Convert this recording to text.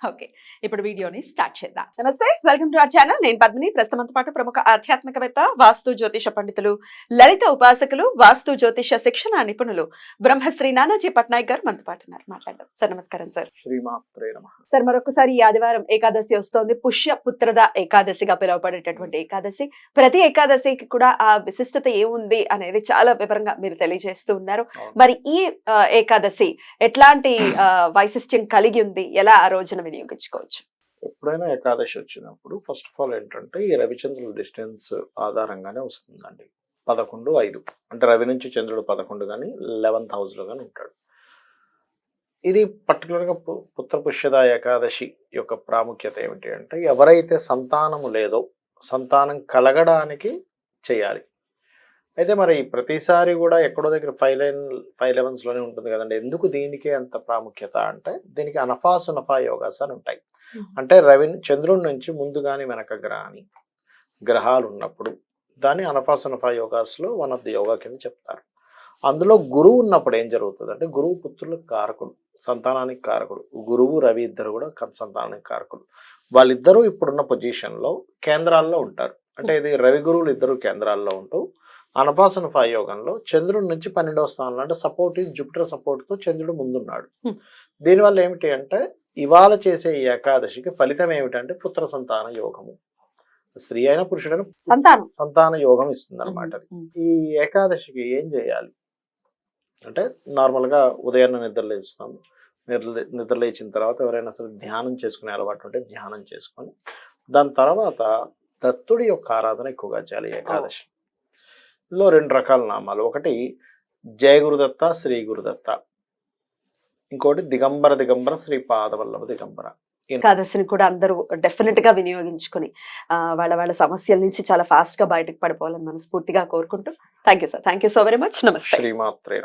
Okay ఇప్పుడు వీడియోని start చేద్దాం. నమస్తే వెల్కమ్ టు అవర్ ఛానల్. నేను పద్మిని. ప్రస్తుతంతో పాటు ప్రముఖ ఆధ్యాత్మికవేత్త వాస్తు జ్యోతిష పండితులు లలిత ఉపాసకులు వాస్తు జ్యోతిష శిక్షణ నిపుణులు బ్రహ్మశ్రీ నానాజీ పట్నాయక్ గారు మనతో పాటు ఉన్నారు. మాట్లాడదాం. సార్ నమస్కారం సార్. సార్ మరొకసారి ఈ ఆదివారం ఏకాదశి వస్తోంది. పుష్య పుత్రద ఏకాదశిగా పిలువబడేటటువంటి ఏకాదశి. ప్రతి ఏకాదశికి కూడా ఆ విశిష్టత ఏముంది అనేది చాలా వివరంగా మీరు తెలియజేస్తూ ఉన్నారు. మరి ఈ ఏకాదశి ఎట్లాంటి ఆ, వైశిష్ట్యం కలిగి ఉంది? ఎలా ఆ రోజున వినియోగించుకోవచ్చు. ఎప్పుడైనా ఏకాదశి వచ్చినప్పుడు ఫస్ట్ ఆఫ్ ఆల్ ఏంటంటే ఈ రవిచంద్రుల డిస్టెన్స్ ఆధారంగానే వస్తుందండి. పదకొండు ఐదు. అంటే రవి నుంచి చంద్రుడు పదకొండు కానీ లెవెన్త్ హౌస్లో కానీ ఉంటాడు. ఇది పర్టికులర్గా పుత్రపుష్యద పుష్యద ఏకాదశి యొక్క ప్రాముఖ్యత ఏమిటి అంటే ఎవరైతే సంతానము లేదో సంతానం కలగడానికి చేయాలి. అయితే మరి ప్రతిసారి కూడా ఎక్కడో దగ్గర ఫైవ్ లైన్ ఫైవ్ లెవెన్స్లోనే ఉంటుంది కదండి. ఎందుకు దీనికే అంత ప్రాముఖ్యత అంటే దీనికి అనఫాసునఫా యోగాస్ అని ఉంటాయి. అంటే రవి చంద్రుడి నుంచి ముందు కానీ వెనక కానీ గ్రహాలు ఉన్నప్పుడు దాన్ని అనఫాసనఫా యోగాస్లో వన్ ఆఫ్ ది యోగా కింద చెప్తారు. అందులో గురువు ఉన్నప్పుడు ఏం జరుగుతుంది అంటే గురువు పుత్రులకు కారకుడు సంతానానికి కారకుడు. గురువు రవి ఇద్దరు కూడా సంతానానికి కారకుడు వాళ్ళిద్దరూ ఇప్పుడున్న పొజిషన్లో కేంద్రాల్లో ఉంటారు. అంటే ఇది రవి గురువులు ఇద్దరు కేంద్రాల్లో ఉంటూ అనపాసనఫా యోగంలో చంద్రుడి నుంచి పన్నెండవ స్థానంలో అంటే సపోర్ట్ జూపిటర్ సపోర్ట్తో చంద్రుడు ముందున్నాడు. దీనివల్ల ఏమిటి అంటే ఇవాళ చేసే ఈ ఏకాదశికి ఫలితం ఏమిటంటే పుత్ర సంతాన యోగము. స్త్రీ అయిన పురుషుడైన సంతానం. సంతాన యోగం ఇస్తుంది అనమాట ఈ ఏకాదశికి ఏం చేయాలి? అంటే నార్మల్గా ఉదయాన్నే నిద్ర లేస్తాము. నిద్ర నిద్ర లేచిన తర్వాత ఎవరైనా సరే ధ్యానం చేసుకునే అలవాటు ఉంటే ధ్యానం చేసుకొని దాని తర్వాత దత్తుడి యొక్క ఆరాధన ఎక్కువగా చేయాలి ఏకాదశి లో రెండు రకాల నామాలు. ఒకటి జయ గురుదత్త శ్రీ గురుదత్త. ఇంకోటి దిగంబర దిగంబర శ్రీ పాదవల్లభ దిగంబర. ఏకాదశిని కూడా అందరూ డెఫినెట్గా వినియోగించుకుని వాళ్ళ వాళ్ళ సమస్యల నుంచి చాలా ఫాస్ట్గా బయటకు పడిపోవాలని మనస్ఫూర్తిగా కోరుకుంటూ thank you sir thank you so very much నమస్తే శ్రీమాత్రే